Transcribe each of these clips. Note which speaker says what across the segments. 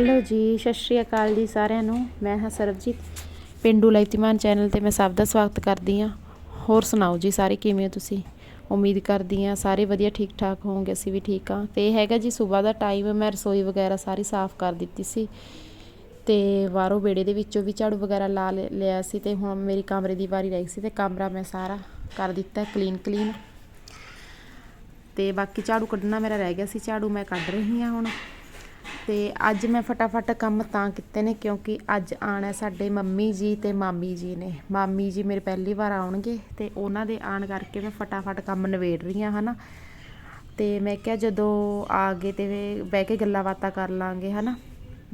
Speaker 1: Hello ਜੀ, ਸਤਿ ਸ਼੍ਰੀ ਅਕਾਲ ਜੀ ਸਾਰਿਆਂ ਨੂੰ। ਮੈਂ ਹਾਂ ਸਰਬਜੀਤ। ਪਿੰਡੂ ਲਾਈਤੀਮਾਨ ਚੈਨਲ ਤੇ ਮੈਂ ਸਭ ਦਾ ਸਵਾਗਤ ਕਰਦੀ ਹਾਂ। ਹੋਰ ਸੁਣਾਓ ਜੀ, ਸਾਰੇ ਕਿਵੇਂ ਹੋ ਤੁਸੀਂ? ਉਮੀਦ ਕਰਦੀ ਹਾਂ ਸਾਰੇ ਵਧੀਆ ਠੀਕ ਠਾਕ ਹੋਵੋਗੇ, ਅਸੀਂ ਵੀ ਠੀਕ ਹਾਂ। ਤੇ ਇਹ ਹੈਗਾ ਜੀ, ਸਵੇਰ ਦਾ ਟਾਈਮ ਮੈਂ ਰਸੋਈ ਵਗੈਰਾ ਸਾਰੀ ਸਾਫ਼ ਕਰ ਦਿੱਤੀ ਸੀ। ਤੇ ਬਾਹਰੋਂ ਬੇੜੇ ਦੇ ਵਿੱਚੋਂ ਵੀ ਝਾੜੂ ਵਗੈਰਾ ਲਾ ਲਿਆ ਸੀ ਤੇ ਹੁਣ ਮੇਰੀ ਕਮਰੇ ਦੀ ਵਾਰੀ ਰਹਿ ਗਈ ਸੀ ਤੇ ਕਮਰਾ ਮੈਂ ਸਾਰਾ ਕਰ ਦਿੱਤਾ ਕਲੀਨ ਕਲੀਨ ਤੇ ਬਾਕੀ ਝਾੜੂ ਕੱਢਣਾ ਮੇਰਾ ਰਹਿ ਗਿਆ ਸੀ, ਝਾੜੂ ਮੈਂ ਕੱਢ ਰਹੀ ਹਾਂ ਹੁਣ। ਤੇ ਅੱਜ ਮੈਂ ਫਟਾਫਟ ਕੰਮ ਤਾਂ ਕੀਤੇ ਨੇ ਕਿਉਂਕਿ ਅੱਜ ਆਣਾ ਸਾਡੇ ਮੰਮੀ ਜੀ ਤੇ ਮਾਮੀ ਜੀ ਨੇ। ਮਾਮੀ ਜੀ ਮੇਰੇ ਪਹਿਲੀ ਵਾਰ ਆਉਣਗੇ ਤੇ ਉਹਨਾਂ ਦੇ ਆਣ ਕਰਕੇ ਮੈਂ ਫਟਾਫਟ ਕੰਮ ਨਵੇੜ ਰਹੀ ਹਾਂ, ਹਨਾ। ਤੇ ਮੈਂ ਕਿਹਾ ਜਦੋਂ ਆ ਗਏ ਤੇ ਬਹਿ ਕੇ ਗੱਲਾਂ ਬਾਤਾਂ ਕਰ ਲਾਂਗੇ, ਹਨਾ।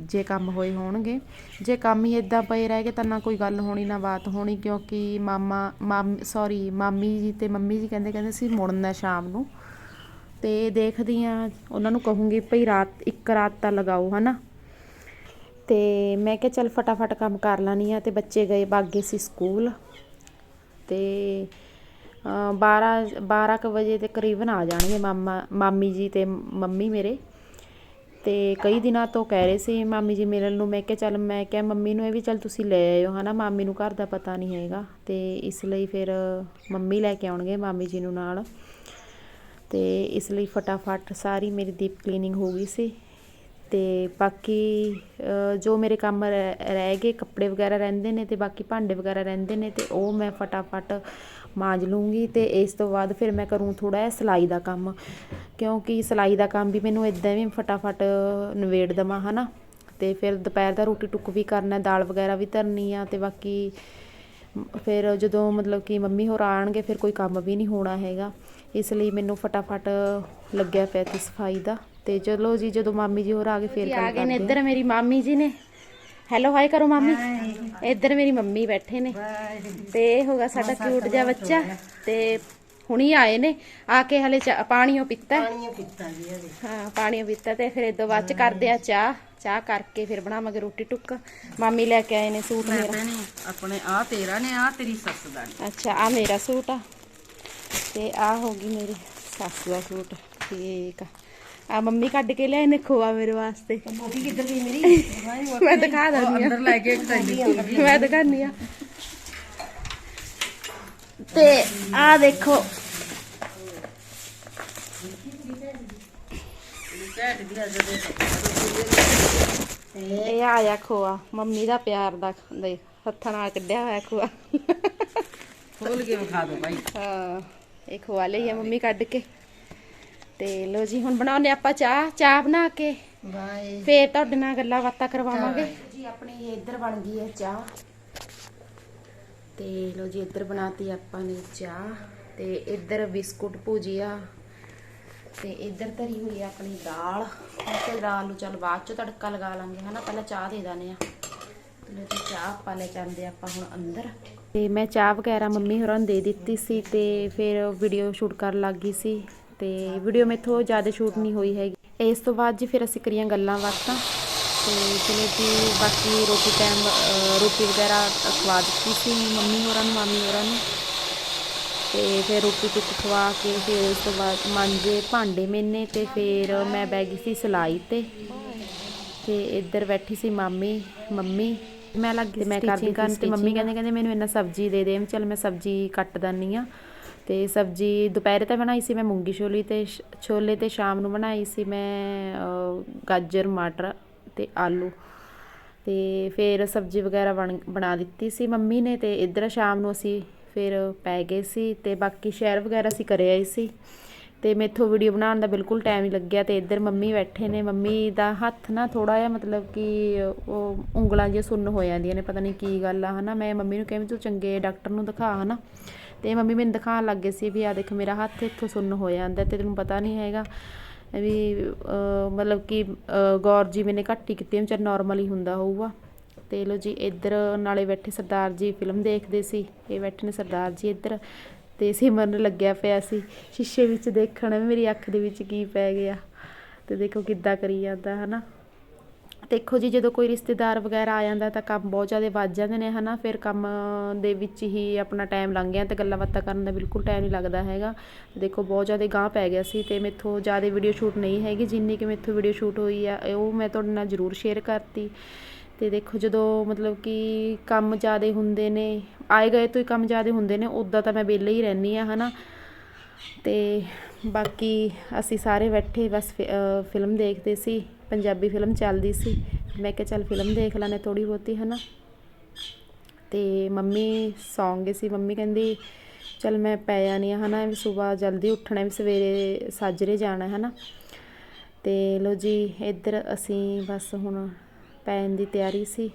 Speaker 1: ਜੇ ਕੰਮ ਹੋਏ ਹੋਣਗੇ। ਜੇ ਕੰਮ ਹੀ ਇਦਾਂ ਪਏ ਰਹਿ ਗਏ ਤਾਂ ਨਾ ਕੋਈ ਗੱਲ ਹੋਣੀ, ਨਾ ਬਾਤ ਹੋਣੀ ਕਿਉਂਕਿ ਮਾਮਾ, ਮਾਮ ਸੌਰੀ ਮਾਮੀ ਜੀ ਤੇ ਮੰਮੀ ਜੀ ਕਹਿੰਦੇ ਕਹਿੰਦੇ ਸੀ ਮੁੜਨਾ ਸ਼ਾਮ ਨੂੰ। ਤੇ ਦੇਖਦੀ ਆ ਉਹਨਾਂ ਨੂੰ ਕਹੂੰਗੀ ਭਈ ਰਾਤ ਇੱਕ ਰਾਤ ਤਾਂ ਲਗਾਓ ਹਨਾ? ਤੇ ਮੈਂ ਕਿਹਾ ਚੱਲ ਫਟਾਫਟ ਕੰਮ ਕਰ ਲਾਨੀ ਆ ਤੇ ਬੱਚੇ ਗਏ ਬਾਗੇ ਸੀ ਸਕੂਲ। ਤੇ ਅ, 12 12 ਕੁ ਵਜੇ ਦੇ ਕਰੀਬਨ ਆ ਜਾਣਗੇ ਮਾਮਾ ਮਾਮੀ ਜੀ ਤੇ ਮੰਮੀ ਮੇਰੇ। ਤੇ ਕਈ ਦਿਨਾਂ ਤੋਂ ਕਹਿ ਰਹੇ ਸੀ ਮਾਮੀ ਜੀ ਮਿਲਣ ਨੂੰ ਮੈਂ ਕਿਹਾ ਚੱਲ ਮੈਂ ਕਿਹਾ ਮੰਮੀ ਨੂੰ ਇਹ ਵੀ ਚੱਲ ਤੁਸੀਂ ਲੈ ਆਇਓ ਹਨਾ? ਮਾਮੀ ਨੂੰ ਘਰ ਦਾ ਪਤਾ ਨਹੀਂ ਹੈਗਾ। ਤੇ ਇਸ ਲਈ ਫਿਰ ਮੰਮੀ ਲੈ ਕੇ ਆਉਣਗੇ ਮਾਮੀ ਜੀ ਨੂੰ ਨਾਲ। ਤੇ ਇਸ ਲਈ ਫਟਾਫਟ ਸਾਰੀ ਮੇਰੀ ਡੀਪ ਕਲੀਨਿੰਗ ਹੋ ਗਈ ਸੀ। ਤੇ ਬਾਕੀ ਜੋ ਮੇਰੇ ਕੰਮ ਰਹਿ ਰਹਿ ਗਏ, ਕੱਪੜੇ ਵਗੈਰਾ ਰਹਿੰਦੇ ਨੇ ਤੇ ਬਾਕੀ ਭਾਂਡੇ ਵਗੈਰਾ ਰਹਿੰਦੇ ਨੇ ਤੇ ਉਹ ਮੈਂ ਫਟਾਫਟ ਮਾਂਜ ਲੂੰਗੀ ਤੇ ਇਸ ਤੋਂ ਬਾਅਦ ਫਿਰ ਮੈਂ ਕਰੂੰ ਥੋੜਾ ਜਿਹਾ ਸਿਲਾਈ ਦਾ ਕੰਮ। ਕਿਉਂਕਿ ਸਿਲਾਈ ਦਾ ਕੰਮ ਵੀ ਮੈਨੂੰ ਇਦਾਂ ਵੀ ਫਟਾਫਟ ਨਵੇੜ ਦਵਾਂ, ਹਨਾ। ਤੇ ਫਿਰ ਦੁਪਹਿਰ ਦਾ ਰੋਟੀ ਟੁੱਕ ਵੀ ਕਰਨਾ, ਦਾਲ ਵਗੈਰਾ ਵੀ ਧਰਨੀ ਆ ਤੇ ਬਾਕੀ ਫਿਰ ਜਦੋਂ ਮਤਲਬ ਕਿ ਮੰਮੀ ਹੋਰ ਆਣਗੇ ਫਿਰ ਕੋਈ ਕੰਮ ਵੀ ਨਹੀਂ ਹੋਣਾ ਹੈਗਾ। ਇਸ ਲਈ ਮੈਨੂੰ ਫਟਾਫਟ ਲੱਗਿਆ ਪਿਆ ਤੇ ਸਫ਼ਾਈ ਦਾ। ਤੇ ਚਲੋ ਜੀ ਜਦੋਂ ਮਾਮੀ ਜੀ ਹੋਰ ਆ ਗਏ ਫਿਰ ਆ ਗਏ ਨੇ ਇੱਧਰ ਮੇਰੀ ਮਾਮੀ ਜੀ ਨੇ। ਹੈਲੋ ਹਾਈ ਕਰੋ ਮਾਮੀ। ਇੱਧਰ ਮੇਰੀ ਮੰਮੀ ਬੈਠੇ ਨੇ। ਤੇ ਇਹ ਹੋਗਾ ਸਾਡਾ ਕਿਊਟ ਜਿਹਾ ਬੱਚਾ ਤੇ ਹੁਣੀ ਆਏ ਨੇ। ਆ ਕੇ ਹਲੇ ਪਾਣੀਓ ਪੀਤਾ।
Speaker 2: ਪੀਤਾ ਜੀ ਇਹਦੇ
Speaker 1: ਹਾਂ ਪਾਣੀਓ ਪੀਤਾ ਤੇ ਫਿਰ ਇਦੋਂ ਬਾਅਦ ਚ ਕਰਦੇ ਆ ਚਾਹ। ਚਾਹ ਕਰਕੇ ਫਿਰ ਬਣਾਵਾਂਗੇ ਰੋਟੀ ਟੁੱਕ। ਮਾਮੀ ਲੈ ਕੇ ਆਏ ਨੇ ਸੂਟ ਮੇਰਾ।
Speaker 2: ਆਪਣੇ ਆ ਤੇਰਾ ਨੇ ਆ ਤੇਰੀ ਸੱਸ ਦਾ
Speaker 1: ਅੱਛਾ ਆ ਮੇਰਾ ਸੂਟ ਆ। ਤੇ ਆ ਹੋ ਗਈ ਮੇਰੀ ਸੱਸ ਦਾ ਸੂਟ। ਠੀਕ ਆ। ਆ ਮੰਮੀ ਕੱਢ ਕੇ ਲਿਆਏ ਨੇ ਖੋਆ ਮੇਰੇ ਵਾਸਤੇ।
Speaker 2: ਮੋਟੀ ਕਿੱਧਰ ਗਈ ਮੇਰੀ?
Speaker 1: ਮੈਂ ਦਿਖਾ ਆ।
Speaker 2: ਅੰਦਰ ਲੈ ਕੇ
Speaker 1: ਮੈਂ ਦਿਖਾਨੀ ਆ। ਤੇ ਆ ਦੇਖੋ
Speaker 2: ਦੀ ਦੇ
Speaker 1: ਇਹ ਆਇਆ ਖੋਆ। ਮੰਮੀ ਦਾ ਪਿਆਰ ਦਾ ਦੇਖ ਹੱਥਾਂ ਨਾਲ ਕੱਢਿਆ ਹੋਇਆ ਖੋਆ।
Speaker 2: ਖੋਲ ਕੇ ਵਿਖਾ ਦੋ ਭਾਈ।
Speaker 1: ਹਾਂ ਇਹ ਖੋਆ ਲਈ ਆ ਮੰਮੀ ਕੱਢ ਕੇ। ਤੇ ਲੋ ਜੀ ਹੁਣ ਬਣਾਉਨੇ ਆਪਾਂ ਚਾਹ। ਚਾਹ ਬਣਾ ਕੇ।
Speaker 2: ਬਾਏ।
Speaker 1: ਫੇਰ ਤੁਹਾਡੇ ਨਾਲ ਗੱਲਾਂ ਬਾਤਾਂ ਕਰਵਾਵਾਂਗੇ। ਜੀ ਆਪਣੀ ਇੱਧਰ ਬਣ ਗਈ ਹੈ ਚਾਹ। ਤੇ ਲੋ ਜੀ, ਇੱਧਰ ਬਣਾਤੀ ਆਪਾਂ ਨੇ ਚਾਹ ਤੇ ਇੱਧਰ ਬਿਸਕੁਟ ਭੁਜੀਆ ਤੇ ਇੱਧਰ ਧਰੀ ਹੋਈ ਆ ਆਪਣੀ ਦਾਲ। ਤੇ ਦਾਲ ਨੂੰ ਚੱਲ ਬਾਅਦ ਚ ਤੜਕਾ ਲਗਾ ਲਾਂਗੇ, ਹਨਾ? ਪਹਿਲਾਂ ਚਾਹ ਦੇ ਦਾਨੇ ਆ। ਤੇ ਲੋ ਜੀ, ਚਾਹ ਪਾ ਲੈ ਜਾਂਦੇ ਆਪਾਂ ਹੁਣ ਅੰਦਰ। ਤੇ ਮੈਂ ਚਾਹ ਵਗੈਰਾ ਮੰਮੀ ਹੋਰਾਂ ਨੂੰ ਦੇ ਦਿੱਤੀ ਸੀ ਤੇ ਫਿਰ ਵੀਡੀਓ ਸ਼ੂਟ ਕਰਨ ਲੱਗ ਗਈ ਸੀ ਤੇ ਵੀਡੀਓ ਮੇਥੋਂ ਜ਼ਿਆਦਾ ਸ਼ੂਟ ਨਹੀਂ ਹੋਈ ਹੈਗੀ। ਇਸ ਤੋਂ ਬਾਅਦ ਜੀ ਫਿਰ ਅਸੀਂ ਕਰੀਆਂ ਗੱਲਾਂ ਬਾਤਾਂ। ਤੇ ਚਲੋ ਜੀ ਬਾਕੀ ਰੋਟੀ ਟਾਈਮ ਰੋਟੀ ਵਗੈਰਾ ਖਵਾ ਦਿੱਤੀ ਸੀ ਮੰਮੀ ਹੋਰਾਂ ਨੂੰ ਮਾਮੀ ਹੋਰਾਂ ਨੂੰ। ਤੇ ਫਿਰ ਰੋਟੀ ਟੁੱਕ ਖਵਾ ਕੇ ਫਿਰ ਉਸ ਤੋਂ ਬਾਅਦ ਮਾਂਜੇ ਭਾਂਡੇ ਮੈਨੇ ਤੇ ਫਿਰ ਮੈਂ ਬੈ ਗਈ ਸੀ ਸਿਲਾਈ ਤੇ। ਤੇ ਇੱਧਰ ਬੈਠੀ ਸੀ ਮਾਮੀ ਮੰਮੀ। ਮੈਂ ਲੱਗ ਗਈ ਮੈਂ ਕਰਦੀ ਕਰਨ ਤੇ ਮੰਮੀ ਕਹਿੰਦੇ ਕਹਿੰਦੇ ਮੈਨੂੰ ਇਹਨਾਂ ਸਬਜ਼ੀ ਦੇ ਦੇ ਚਲ ਮੈਂ ਸਬਜ਼ੀ ਕੱਟ ਦਨੀ ਆ ਤੇ ਸਬਜ਼ੀ ਦੁਪਹਿਰੇ ਤਾਂ ਬਣਾਈ ਸੀ ਮੈਂ ਮੂੰਗੀ ਛੋਲੀ ਤੇ ਛੋਲੇ ਤੇ ਸ਼ਾਮ ਨੂੰ ਬਣਾਈ ਸੀ ਮੈਂ ਗਾਜਰ ਮਟਰ ਤੇ ਆਲੂ। ਤੇ ਫਿਰ ਸਬਜ਼ੀ ਵਗੈਰਾ ਬਣ, ਬਣਾ ਦਿੱਤੀ ਸੀ ਮੰਮੀ ਨੇ ਤੇ ਇੱਧਰ ਸ਼ਾਮ ਨੂੰ ਅਸੀਂ ਫਿਰ ਪੈ ਗਏ ਸੀ ਤੇ ਬਾਕੀ ਸ਼ਹਿਰ ਵਗੈਰਾ ਅਸੀਂ ਕਰੇ ਆਏ ਸੀ। ਤੇ ਮੈਥੋਂ ਵੀਡੀਓ ਬਣਾਉਣ ਦਾ ਬਿਲਕੁਲ ਟਾਈਮ ਹੀ ਲੱਗਿਆ ਤੇ ਇੱਧਰ ਮੰਮੀ ਬੈਠੇ ਨੇ। ਮੰਮੀ ਦਾ ਹੱਥ ਨਾ ਥੋੜਾ ਜਿਹਾ ਮਤਲਬ ਕਿ ਉਹ ਉਂਗਲਾਂ ਜਿਹੀਆਂ ਸੁੰਨ ਹੋ ਜਾਂਦੀਆਂ ਨੇ, ਪਤਾ ਨਹੀਂ ਕੀ ਗੱਲ ਆ, ਹਨਾ। ਮੈਂ ਮੰਮੀ ਨੂੰ ਕਹਿੰਦੀ ਤੂੰ ਚੰਗੇ ਡਾਕਟਰ ਨੂੰ ਦਿਖਾ, ਹਨਾ। ਤੇ ਮੰਮੀ ਮੈਨੂੰ ਦਿਖਾਉਣ ਲੱਗੇ ਸੀ ਵੀ ਆ ਦੇਖ ਮੇਰਾ ਹੱਥ ਇੱਥੋਂ ਸੁੰਨ ਹੋ ਜਾਂਦਾ ਤੇ ਤੈਨੂੰ ਪਤਾ ਨਹੀਂ ਹੈਗਾ। ਵੀ ਮਤਲਬ ਕਿ ਗੌਰ ਜੀ ਮੈਨੇ ਘੱਟ ਹੀ ਕੀਤੀ, ਵਿਚਾਰ ਨੋਰਮਲ ਹੀ ਹੁੰਦਾ ਹੋਊਗਾ। ਅਤੇ ਲਓ ਜੀ, ਇੱਧਰ ਨਾਲੇ ਬੈਠੇ ਸਰਦਾਰ ਜੀ, ਫਿਲਮ ਦੇਖਦੇ ਸੀ। ਇਹ ਬੈਠੇ ਨੇ ਸਰਦਾਰ ਜੀ ਇੱਧਰ। ਅਤੇ ਸਿਮਰਨ ਲੱਗਿਆ ਪਿਆ ਸੀ। ਸ਼ੀਸ਼ੇ ਵਿੱਚ ਦੇਖਣ ਵੀ ਮੇਰੀ ਅੱਖ ਦੇ ਵਿੱਚ ਕੀ ਪੈ ਗਿਆ। ਅਤੇ ਦੇਖੋ ਕਿੱਦਾਂ ਕਰੀ ਜਾਂਦਾ ਹੈ ਨਾ ਦੇਖੋ ਜੀ, ਜਦੋਂ ਕੋਈ ਰਿਸ਼ਤੇਦਾਰ ਵਗੈਰਾ ਆ ਜਾਂਦਾ ਤਾਂ ਕੰਮ ਬਹੁਤ ਜ਼ਿਆਦਾ ਵੱਧ ਜਾਂਦੇ ਨੇ, ਹਨਾ? ਫਿਰ ਕੰਮ ਦੇ ਵਿੱਚ ਹੀ ਆਪਣਾ ਟਾਈਮ ਲੰਘ ਗਿਆ ਤੇ ਗੱਲਾਂ ਬਾਤਾਂ ਕਰਨ ਦਾ ਬਿਲਕੁਲ ਟਾਈਮ ਨਹੀਂ ਲੱਗਦਾ ਹੈਗਾ। ਦੇਖੋ, ਬਹੁਤ ਜ਼ਿਆਦਾ ਗਾਂਹ ਪੈ ਗਿਆ ਸੀ ਤੇ ਮੇਥੋਂ ਜ਼ਿਆਦਾ ਵੀਡੀਓ ਸ਼ੂਟ ਨਹੀਂ ਹੈਗੀ, ਜਿੰਨੀ ਕਿ ਮੇਥੋਂ ਵੀਡੀਓ ਸ਼ੂਟ ਹੋਈ ਆ, ਉਹ ਮੈਂ ਤੁਹਾਡੇ ਨਾਲ ਜ਼ਰੂਰ ਸ਼ੇਅਰ ਕਰਤੀ। ਤੇ ਦੇਖੋ, ਜਦੋਂ ਮਤਲਬ ਕਿ ਕੰਮ ਜ਼ਿਆਦਾ ਹੁੰਦੇ ਨੇ, ਆਏ ਗਏ ਤੋਂ ਹੀ ਕੰਮ ਜ਼ਿਆਦਾ ਹੁੰਦੇ ਨੇ ਉਦਾਂ ਤਾਂ ਮੈਂ ਵਿਹਲੇ ਹੀ ਰਹਿੰਦੀ ਆ, ਹਨਾ? ਅਤੇ ਬਾਕੀ ਅਸੀਂ ਸਾਰੇ ਬੈਠੇ ਬਸ ਫਿਲਮ ਦੇਖਦੇ ਸੀ, ਪੰਜਾਬੀ ਫਿਲਮ ਚੱਲਦੀ ਸੀ। ਮੈਂ ਕਿਹਾ ਚੱਲ ਫਿਲਮ ਦੇਖ ਲੈਂਦੇ ਥੋੜ੍ਹੀ ਬਹੁਤੀ ਹੈ ਨਾ ਅਤੇ ਮੰਮੀ ਸੌਂ ਗਏ ਸੀ। ਮੰਮੀ ਕਹਿੰਦੀ, ਚੱਲ ਮੈਂ ਪੈ ਜਾਣੀ ਆ ਹਨਾ। ਵੀ ਸਵੇਰ ਜਲਦੀ ਉੱਠਣਾ ਵੀ ਸਵੇਰੇ ਸਾਜਰੇ ਜਾਣਾ ਹੈ ਨਾ ਤੇ ਲੋ ਜੀ, ਇੱਧਰ ਅਸੀਂ ਬਸ ਹੁਣ ਪੈਣ ਦੀ ਤਿਆਰੀ ਸੀ।